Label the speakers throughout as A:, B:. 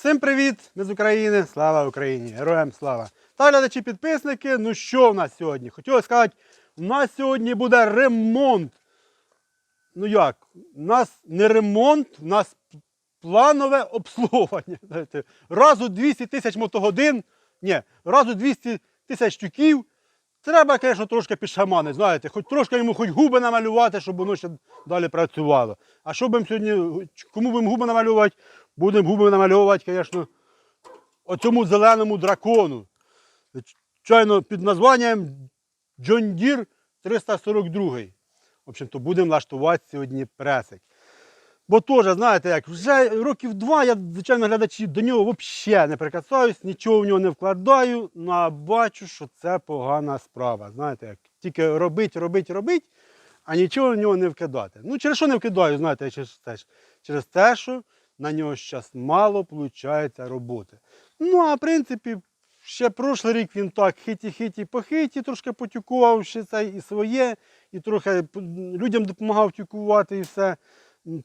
A: Всім привіт! Ми з України. Слава Україні! Героям слава! Та глядачі підписники. Ну що в нас сьогодні? Хотілося сказати, у нас сьогодні буде ремонт. Ну як? У нас не ремонт, у нас планове обслуговування. Знаєте, раз у 200 тисяч мотогодин, ні, раз у 200 тисяч тюків. Треба, звісно, трошки підшаманити, знаєте, хоч трошки йому хоч губи намалювати, щоб воно ще далі працювало. А що будемо сьогодні, кому будемо губи намалювати? Будемо губи намальовувати, звісно, оцьому зеленому дракону. Звичайно, під названням Deere 342. В общем-то, будемо лаштувати сьогодні пресик. Бо теж, знаєте, як вже років два я, звичайно, глядачі до нього взагалі не прикасаюсь, нічого в нього не вкладаю, ну а бачу, що це погана справа. Знаєте, як тільки робить, робить, робить, а нічого в нього не вкидати. Ну, через що не вкидаю, знаєте, через те, через те що на нього зараз мало виходить роботи. Ну, а в принципі, ще прошлий рік він так хиті-хиті похиті, трошки потюкував ще це і своє, і трохи людям допомагав тюкувати і все.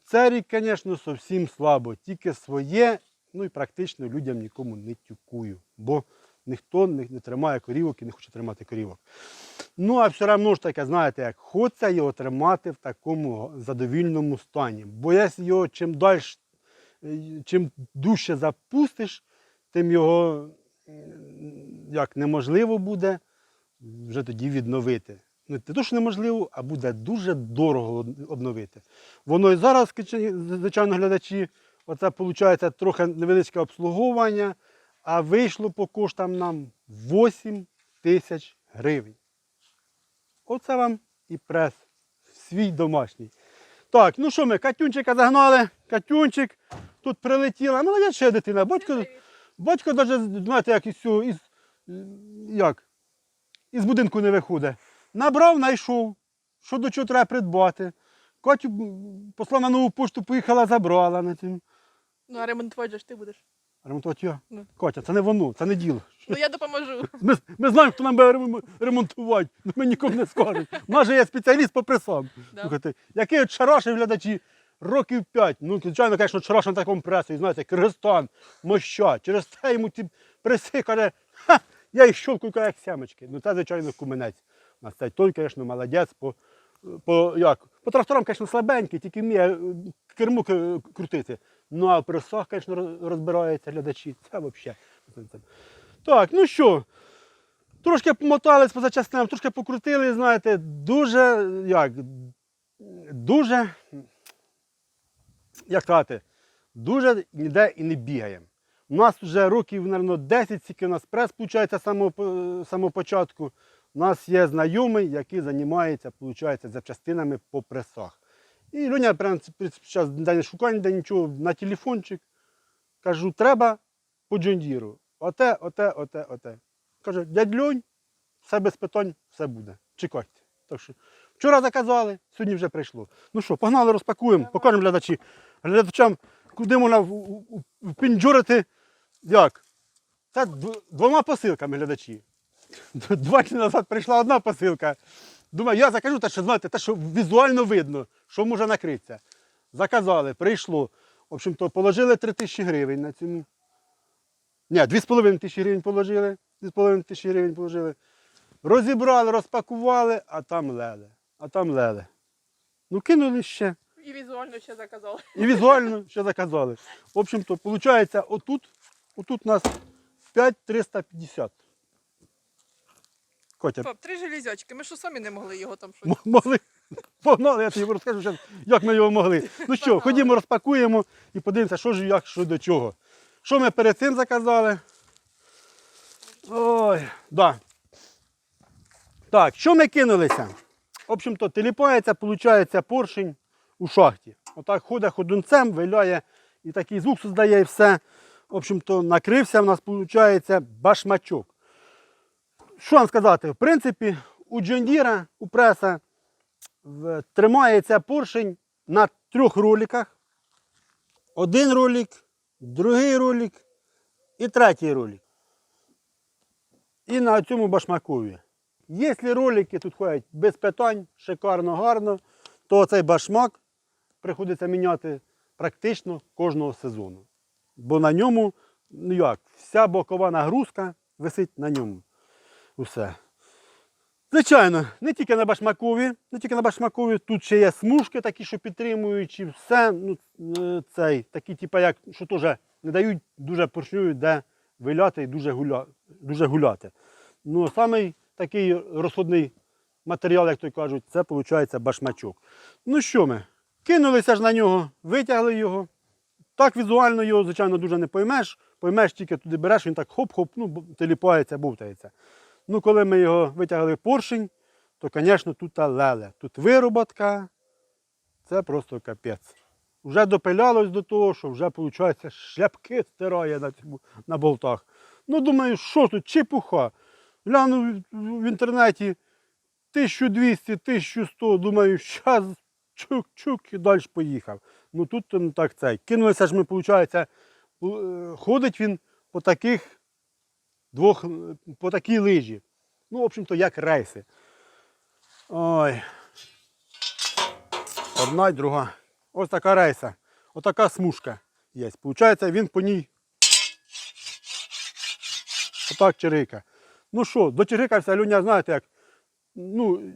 A: Це рік, звісно, зовсім слабо. Тільки своє, ну і практично людям нікому не тюкую, бо ніхто не, тримає корівок і не хоче тримати корівок. Ну, а все одно ж таке, знаєте, як хочеться його тримати в такому задовільному стані. Бо якщо його чим далі, чим дужче запустиш, тим його як неможливо буде вже тоді відновити. Не те, що неможливо, а буде дуже дорого обновити. Воно і зараз, звичайно, глядачі, оце виходить трохи невеличке обслуговування, а вийшло по коштам нам 8 тисяч гривень. Оце вам і прес свій домашній. Так, ну що ми, Катюнчика загнали, Катюнчик тут прилетіла. Молодець ще дитина. Батько, батько навіть, знаєте, як із цього, із, як, із будинку не виходить. Набрав, знайшов, що до чого треба придбати. Катю послав на нову пошту, поїхала, забрала на цим.
B: Ну, а ремонтувати же ж ти будеш.
A: Ремонтувати я.
B: Ну.
A: Катя, це не воно, це не діло.
B: Ну я допоможу.
A: Ми, ми знаємо, хто нам буде ремонтувати, але ми нікому не скажемо. У нас же є спеціаліст по пресам.
B: Да.
A: Слухайте, який от шараші глядачі років 5. Ну, звичайно, звісно, шараш на такому пресі, знаєте, Киргизстан, моща. Через це йому ті преси каже, ха, я їх щелкаю як сямочки. Ну це, звичайно, куменець. Нас цей той, звісно, молодець по, по, як, по тракторам, звісно, слабенький, тільки вміє е, керму крутити. Ну а в пресах, звісно, роз- розбираються глядачі. Це взагалі. Так, ну що, трошки помотались по запчастинам, трошки покрутили, знаєте, дуже, як, дуже, як сказати, дуже ніде і не бігаємо. У нас вже років, мабуть, 10, скільки у нас прес, виходить, з самого, самого початку. У нас є знайомий, який займається, виходить, запчастинами по пресах. І в принципі, зараз не шукає, ніде нічого, на телефончик. Кажу, треба по джондіру. Оте, оте, оте, оте. Каже, дядь Льонь, все без питань, все буде. Чекайте. Так що, вчора заказали, сьогодні вже прийшло. Ну що, погнали, розпакуємо, покажемо глядачі. Глядачам, куди можна впінджурити. Як? Це двома посилками глядачі. Два дні назад прийшла одна посилка. Думаю, я закажу те, що знаєте, те, що візуально видно, що може накритися. Заказали, прийшло. В общем-то, положили 3 тисячі гривень на цьому. Ні, 2,5 тисячі гривень положили. 2,5 тисячі гривень положили. Розібрали, розпакували, а там леле. А там леле. Ну, кинули ще.
B: І візуально ще заказала.
A: І візуально ще заказали. В общем-то, виходить, отут, отут у нас 5350. Котя,
B: Пап, три железячки. Ми що самі не могли його там щось.
A: м- могли. Погнали, я тобі розкажу, щас, як ми його могли. Ну що,
B: Погнали.
A: ходімо, розпакуємо і подивимося, що ж як, що до чого. Що ми перед цим заказали? Ой, да. Так, що ми кинулися? В общем-то, теліпається, виходить, поршень у шахті. Отак ходить ходунцем, виляє і такий звук создає і все. В общем-то, накрився в нас, виходить, башмачок. Що вам сказати? В принципі, у Джондіра, у преса тримається поршень на трьох роликах. Один ролик, другий ролик і третій ролик. І на цьому башмакові. Якщо ролики тут ходять без питань, шикарно, гарно, то цей башмак приходиться міняти практично кожного сезону. Бо на ньому ну як, вся бокова нагрузка висить на ньому. Усе. Звичайно, не тільки на башмакові, не тільки на башмакові, тут ще є смужки такі, що підтримуючи, все, ну, е, цей, такі, типу, як, що теж не дають дуже поршню, де виляти і дуже, гуля, дуже гуляти. Ну, самий такий розходний матеріал, як то кажуть, це виходить башмачок. Ну що ми? Кинулися ж на нього, витягли його. Так візуально його, звичайно, дуже не поймеш. Поймеш, тільки туди береш, він так хоп-хоп, ну, теліпається, бовтається. Ну, коли ми його витягли поршень, то, звісно, тут леле. Тут вироботка, це просто капець. Вже допилялось до того, що вже, виходить, шляпки стирає на, на болтах. Ну, думаю, що тут, чепуха. Глянув в- в інтернеті 1200, 1100, думаю, щас чук-чук і далі поїхав. Ну тут то так цей. Кинулися ж ми, виходить, ходить він по таких двох, по такій лижі. Ну, в общем-то, як рейси. Ой. Одна й друга. Ось така рейса. Отака смужка є. Получається, він по ній. Отак чирика. Ну що, до чирикався Люня, знаєте як. Ну,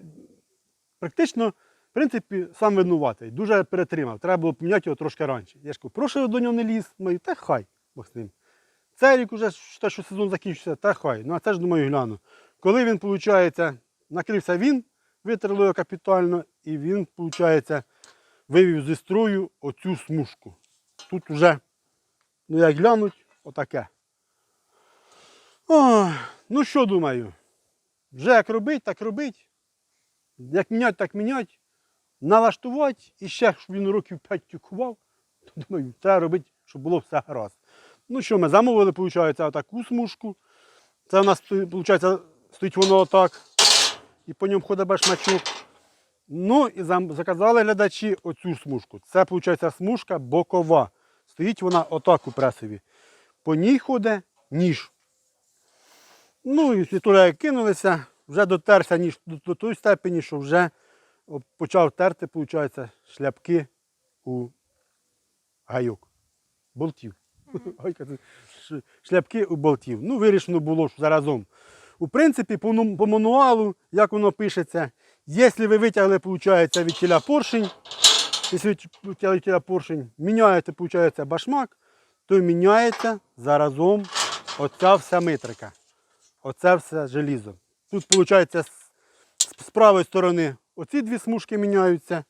A: практично, в принципі, сам винуватий. Дуже перетримав. Треба було поміняти його трошки раніше. Я ж кажу, прошу до нього не ліз. Маю, та хай, Бог з ним. Цей рік уже те, що сезон закінчився, та хай. Ну а це ж думаю, гляну. Коли він, виходить, накрився він, витерли його капітально, і він, виходить, вивів зі строю оцю смужку. Тут вже, ну як глянуть, отаке. Ой, ну що думаю? Вже як робить, так робить. Як міняти, так міняти. Налаштувати і ще, щоб він років 5 тюкував, то думаю, треба робити, щоб було все гаразд. Ну що, ми замовили, виходить, отаку смужку. Це у нас, виходить, стоїть воно отак. І по ньому ходить башмачок. Ну і заказали глядачі оцю смужку. Це, виходить, смужка бокова. Стоїть вона отак у пресові. По ній ходить ніж. Ну і туди кинулися, вже дотерся ніж до тої степені, що вже почав терти, виходить, шляпки у гайок. Болтів. Ш- Шляпки у болтів. Ну, вирішено було ж заразом. У принципі, по, по мануалу, як воно пишеться, якщо ви витягли, виходить, від тіля поршень, якщо від тіля поршень, міняєте, виходить, башмак, то міняється заразом оця вся митрика. Оце все желізо. Тут, виходить, з правої сторони оці дві смужки міняються,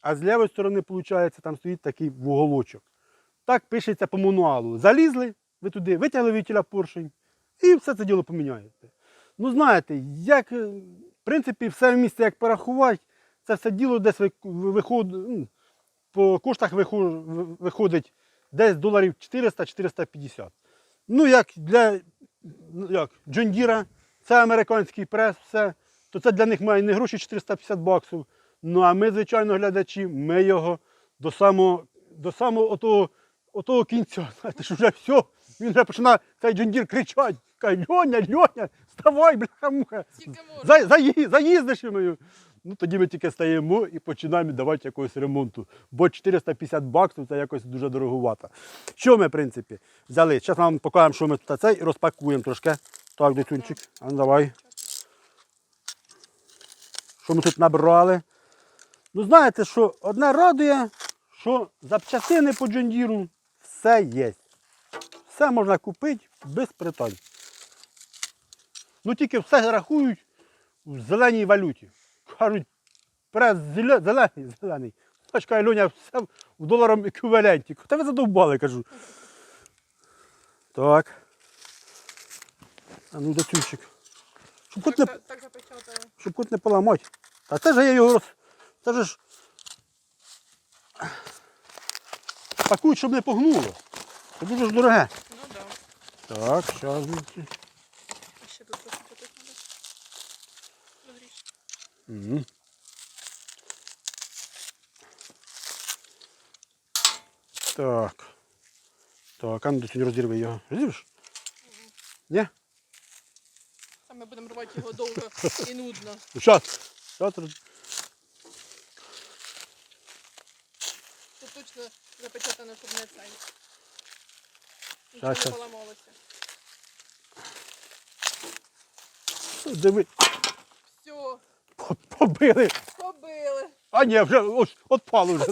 A: а з лівої сторони, виходить, там стоїть такий вуголочок. Так пишеться по мануалу. Залізли, ви туди витягли вітіля поршень і все це діло поміняєте. Ну, знаєте, як, е, в принципі, все в місці як порахувати, це все діло десь виходить, по коштах виходить десь доларів 400-450. Ну, як для ну, як, Deere, це американський прес, все, то це для них має не гроші 450 баксів. Ну а ми, звичайно, глядачі, ми його до самого, до самого отого, отого кінця, знаєте, що вже все, він вже починає цей John кричати. Каже, Льоня, Льоня, вставай, бляха-муха.
B: Тільки.
A: За, заї- заїздиш мою. Ну тоді ми тільки стаємо і починаємо давати якогось ремонту. Бо 450 баксів це якось дуже дороговато. Що ми, в принципі, взяли? Зараз вам покажемо, що ми тут це і розпакуємо трошки. Так, дитюнчик, а ну давай. Що ми тут набрали? Ну, знаєте, що одне радує, що запчастини по джондіру все є. Все можна купити без питань. Ну тільки все рахують в зеленій валюті. Кажуть, прес зелений, зелений. Каже, Льоня, все в доларом еквіваленті. Та ви задовбали, кажу. Так. А ну, датючик. Щоб кут не, щоб кут не поламати. Та це ж я його роз... Це ж пакують, щоб не погнуло. Це дуже ж дороге.
B: Ну так. Да.
A: Так, зараз.
B: А ще тут трохи треба.
A: Угу. Так. Так, а ну сьогодні розірви його. Розірвеш? Ні?
B: А ми будемо рвати його довго і нудно.
A: Ну, Щас. Щас роз...
B: Тут точно запечатано, щоб не цей. Нічого не
A: щас.
B: поламалося.
A: Диви,
B: Все,
A: по- побили.
B: побили.
A: А ні, вже ось отпало вже.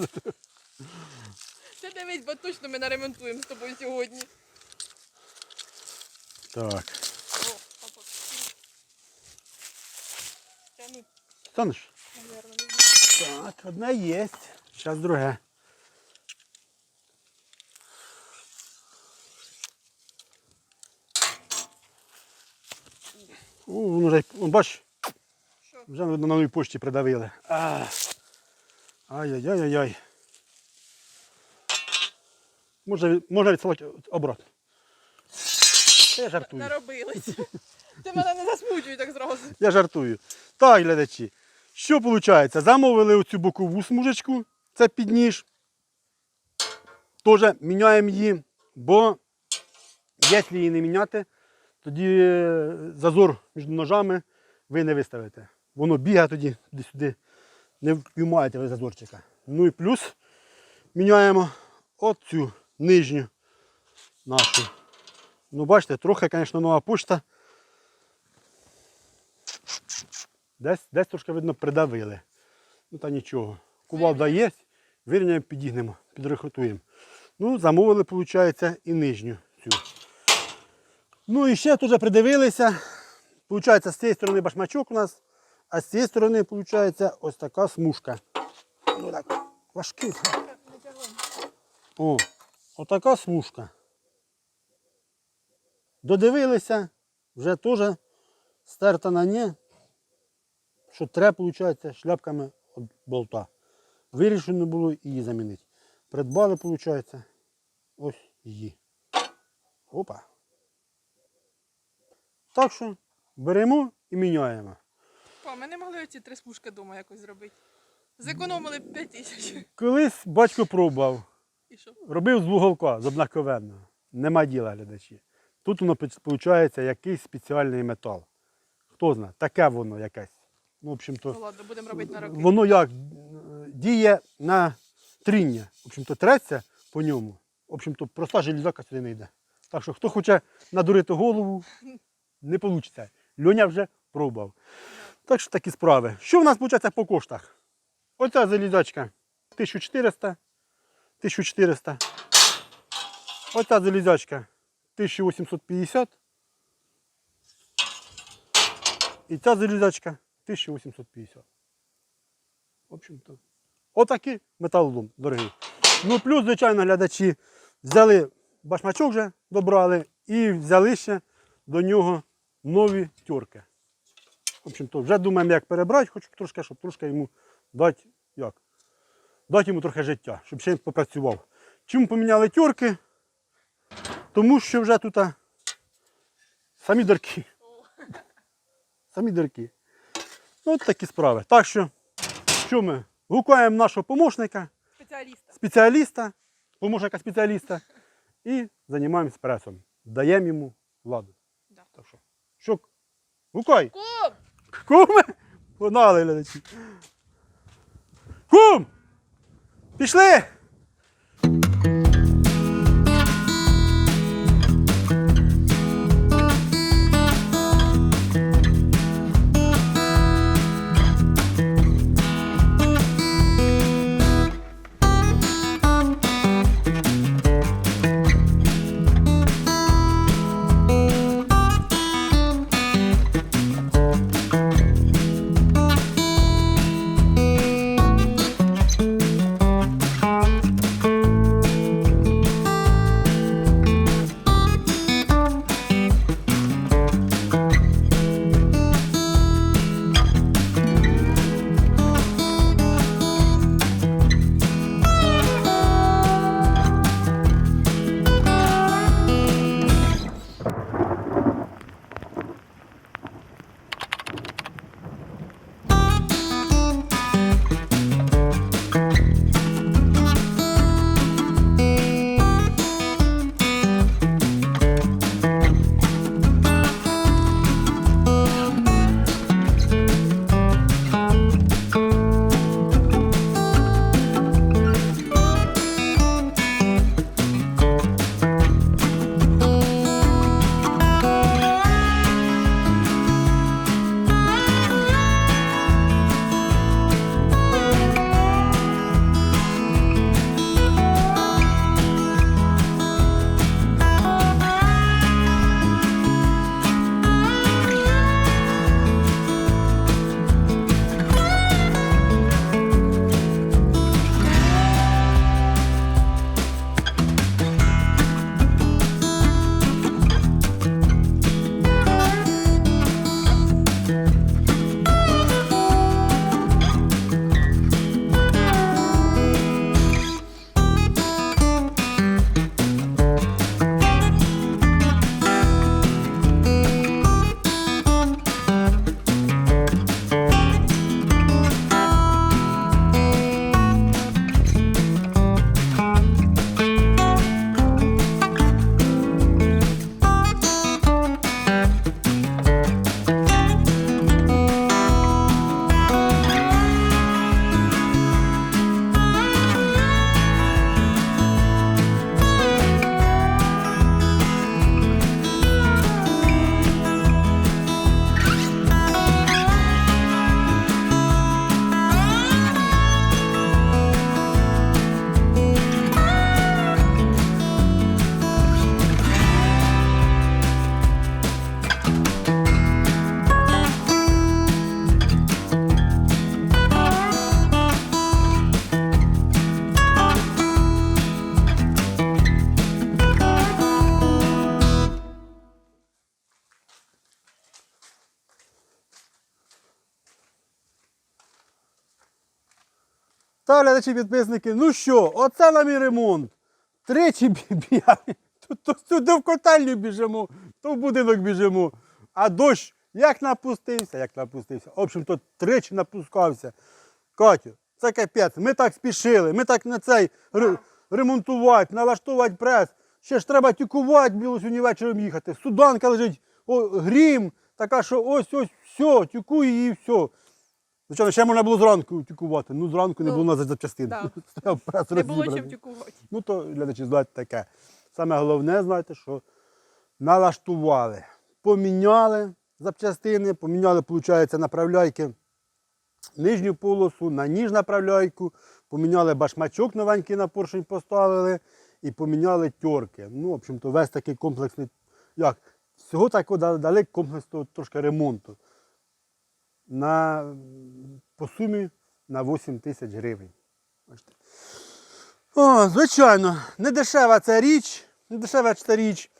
B: Це дивись, бо точно ми наремонтуємо з тобою сьогодні.
A: Так,
B: О, папа. Тяну,
A: станеш?
B: знаю.
A: Так, одне є. Зараз друге. О, воно вже, он, бач, вже на новій пошті придавили. Ай-яй-яй-яй. Може, можна відсилати обратно. Я жартую.
B: Наробились. Ти мене не засмучуй так зразу.
A: Я жартую. Так, глядачі. Що виходить? Замовили оцю бокову смужечку, це під ніж. Теж міняємо її, бо якщо її не міняти, тоді е, зазор між ножами ви не виставите. Воно бігає тоді туди-сюди, не впіймаєте ви зазорчика. Ну і плюс міняємо оцю нижню нашу. Ну, бачите, трохи, звісно, нова почта. Десь, десь трошки, видно, придавили. Ну та нічого. Кувалда є, вирівняємо, підігнемо, підрихотуємо. Ну, замовили, виходить, і нижню. Ну і ще теж придивилися. Получається, з цієї сторони башмачок у нас, а з цієї сторони, виходить, ось така смужка. Ну так, важкий. О, отака смужка. Додивилися, вже теж стерта на нє, що треба, виходить, шляпками від болта. Вирішено було її замінити. Придбали, виходить, ось її. Опа. Так що беремо і міняємо.
B: Па, ми не могли оці три смужки вдома якось зробити. Зекономили 5 тисяч.
A: Колись батько пробував,
B: І що?
A: робив з вуголка, з обнаковенного. Нема діла глядачі. Тут воно виходить якийсь спеціальний метал. Хто знає, таке воно якесь. Ну, в общем-то,
B: Ну ладно, будемо робити на роки.
A: воно як е, діє на тріння. В общем-то, треться по ньому. В общем-то, проста железяка сюди не йде. Так що, хто хоче надурити голову, не вийде. Льоня вже пробував. Так що такі справи. Що в нас виходить по коштах? Оця залізячка 1400. 1400. Оця залізячка 1850. І ця залізячка 1850. В общем-то, отакий металолом дорогий. Ну, плюс, звичайно, глядачі взяли башмачок вже добрали і взяли ще до нього нові тюрки. В общем-то, вже думаємо, як перебрати, хоч трошки, щоб трошки йому дати як? Дати йому трохи життя, щоб ще попрацював. Чому поміняли тюрки? Тому що вже тут самі дірки. Самі дірки. Ну, от такі справи. Так що, що ми? Гукаємо нашого помощника,
B: Спеціаліста.
A: спеціаліста, помощника спеціаліста і займаємося пресом. Даємо йому владу.
B: Да.
A: Так що, що? Гукай!
B: Кум!
A: КУМ! Погнали, глядачі. Кум! Пішли! Та глядачі підписники, ну що, оце нам і ремонт. Тричі бігали. То, в котельню біжимо, то в будинок біжимо. А дощ як напустився, як напустився. В общем, то тричі напускався. Катю, це капець. Ми так спішили, ми так на цей ремонтувати, налаштувати прес. Ще ж треба тюкувати біло сьогодні вечором їхати. Суданка лежить, о, грім, така, що ось ось все, тюкує і все. Звичайно, ще можна було зранку тюкувати. Ну, зранку не
B: Ну,
A: було на запчастин.
B: да.
A: Стояв прес
B: Не було
A: розібраний.
B: чим тюкувати.
A: Ну, то глядачі, знаєте таке. Саме головне, знаєте, що налаштували. Поміняли запчастини, поміняли, виходить, направляйки нижню полосу на ніж направляйку, поміняли башмачок новенький на поршень поставили і поміняли тьорки. Ну, в общем-то, весь такий комплексний, як, всього такого да- дали комплексного трошки ремонту. На, по сумі на 8 тисяч гривень. О, звичайно, не дешева ця річ, не дешева ця річ.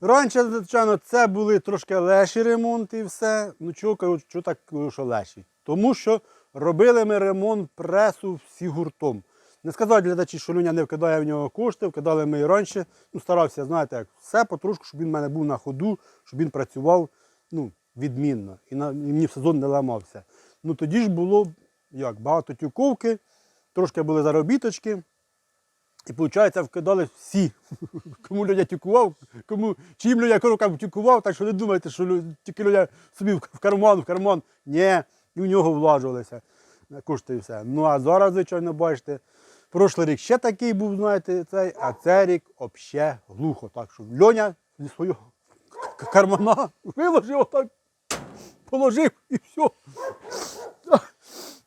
A: Раніше, звичайно, це були трошки леші ремонти і все. Ну чого кажу, що так кажу, що леші? Тому що робили ми ремонт пресу всі гуртом. Не сказати глядачі, що Люня не вкидає в нього кошти, вкидали ми і раніше. Ну, старався, знаєте, як все потрошку, щоб він в мене був на ходу, щоб він працював ну, відмінно і, на, і мені в сезон не ламався. Ну тоді ж було як, багато тюковки, трошки були заробіточки. І виходить, вкидали всі. Кому Людя тюкував, кому чим Людя рукам тюкував, так що не думайте, що тільки Людя собі в карман, в карман. Ні, і в нього влажувалися кошти і все. Ну а зараз, звичайно, бачите, прошлий рік ще такий був, знаєте, цей, а цей рік взагалі глухо. Так що Льоня зі свого кармана виложив отак, положив і все.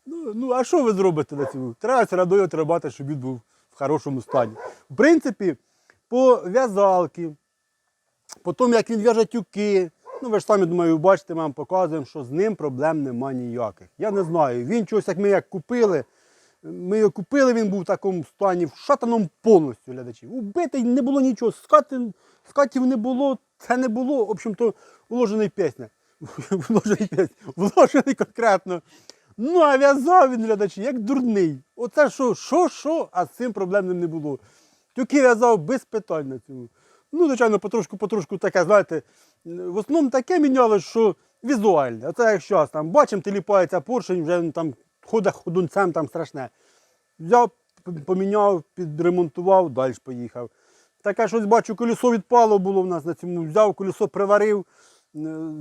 A: Ну, ну а що ви зробите на цьому? Треба одно тримати, щоб він був в хорошому стані. В принципі, по в'язалки, по тому, як він в'яже тюки, ну ви ж самі думаю, бачите, ми вам показуємо, що з ним проблем нема ніяких. Я не знаю. Він чогось, як ми як купили. Ми його купили, він був в такому стані, вшатаному повністю глядачів. Убитий не було нічого, скати, скатів не було, це не було. В общем-то, уложений пісня. Вложений. Вложений конкретно. Ну, а в'язав він глядачі, як дурний. Оце що, що, що, а з цим проблем не було. Тюки в'язав без питань на цьому. Ну, звичайно, потрошку, потрошку таке, знаєте, в основному таке міняло, що візуальне. Оце як зараз там бачимо, теліпається поршень, вже там ходить ходунцем, там страшне. Взяв, поміняв, підремонтував, далі поїхав. Таке щось бачу, колесо відпало було в нас на цьому. Взяв, колесо приварив,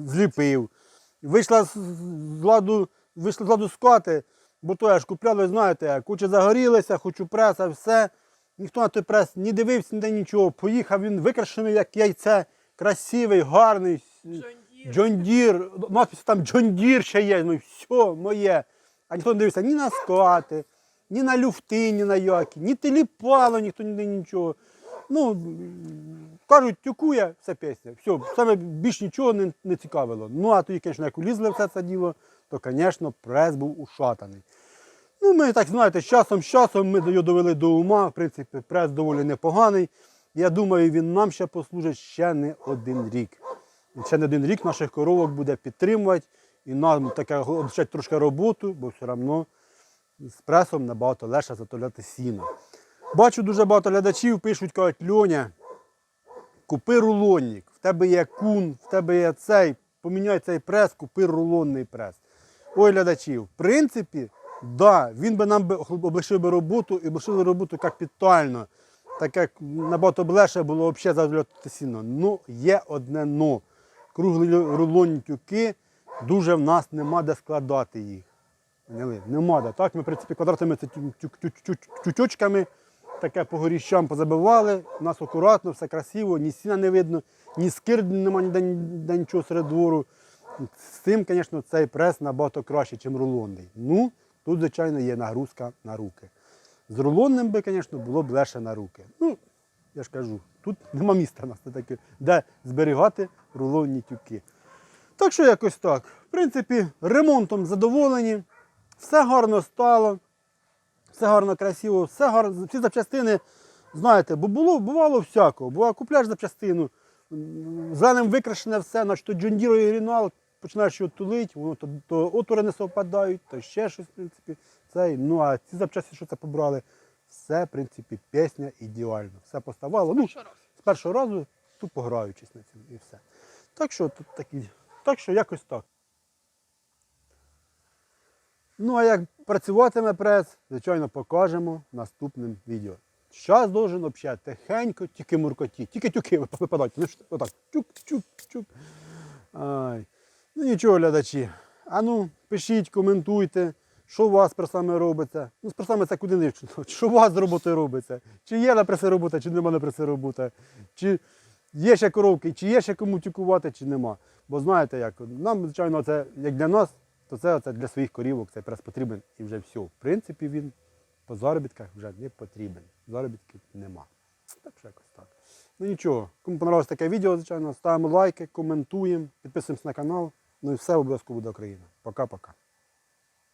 A: зліпив. Вийшла з ладу, вийшла з ладу скати, бо то я ж купляли, знаєте, куча загорілися, хочу преса, все. Ніхто на той прес не дивився, ніде нічого. Поїхав він викрашений, як яйце, красивий, гарний.
B: Джондір.
A: Джон Дір, надпис там Джон Дір ще є, ну все, моє. А ніхто не дивився ні на скати, ні на люфти, ні на які, ні теліпало, ніхто ніде нічого. Ну, кажуть, тюкує, все пісня. Все, саме більш нічого не, не цікавило. Ну, а тоді, звісно, як улізли все це діло, то, звісно, прес був ушатаний. Ну, ми так знаєте, з часом, з часом ми його довели до ума. В принципі, прес доволі непоганий. Я думаю, він нам ще послужить ще не один рік. Ще не один рік наших коровок буде підтримувати і нам таке облегчать трошки роботу, бо все одно з пресом набагато легше затоляти сіно. Бачу дуже багато глядачів пишуть, кажуть, Льоня, купи рулонник, в тебе є кун, в тебе є цей, поміняй цей прес, купи рулонний прес. Ой, глядачі, в принципі, да, він би нам би облегшив би роботу і облегшив би роботу капітально. Так як набагато б було взагалі задовольняти сіно. Ну, є одне но. Круглі рулонні тюки, дуже в нас нема де складати їх. Нема де. Так, ми, в принципі, квадратними це таке по горіщам позабивали, у нас акуратно, все красиво, ні сіна не видно, ні скирд нема ніде, ніде нічого серед двору. З цим, звісно, цей прес набагато краще, ніж рулонний. Ну, тут, звичайно, є нагрузка на руки. З рулонним би, звісно, було б легше на руки. Ну, я ж кажу, тут нема міста нас таке, де зберігати рулонні тюки. Так що якось так. В принципі, ремонтом задоволені, все гарно стало, все гарно красиво, все гарно, всі запчастини, знаєте, бо було, бувало всякого. Буває, купляєш запчастину, зеленим викрашене все, значить то Deere оригінал, починаєш його тулити, воно то, то отвори не совпадають, то ще щось, в принципі. цей. Ну а ці запчасті, що це побрали, все, в принципі, пісня ідеально. Все поставало. Ну, з першого разу тупо граючись на цьому і все. Так що тут такі. Так що якось так. Ну, а як працюватиме прес, звичайно, покажемо в наступним відео. Зараз должен взагалі тихенько, тільки муркоті, тільки тюки вип- випадають. Ну, отак, чук. Ну нічого, глядачі. А ну, пишіть, коментуйте, що у вас пресами робиться. Ну, з пресами це куди не вчно. Що у вас з роботою робиться? Чи є на преси робота, чи нема на преси робота? Чи є ще коровки, чи є ще кому тюкувати, чи нема. Бо знаєте як, нам, звичайно, це як для нас, то це, оце для своїх корівок цей прес потрібен і вже все. В принципі, він по заробітках вже не потрібен. Заробітків нема. Так що якось так. Ну нічого, кому понравилось таке відео, звичайно, ставимо лайки, коментуємо, підписуємося на канал. Ну і все обов'язково буде Україна. Пока-пока.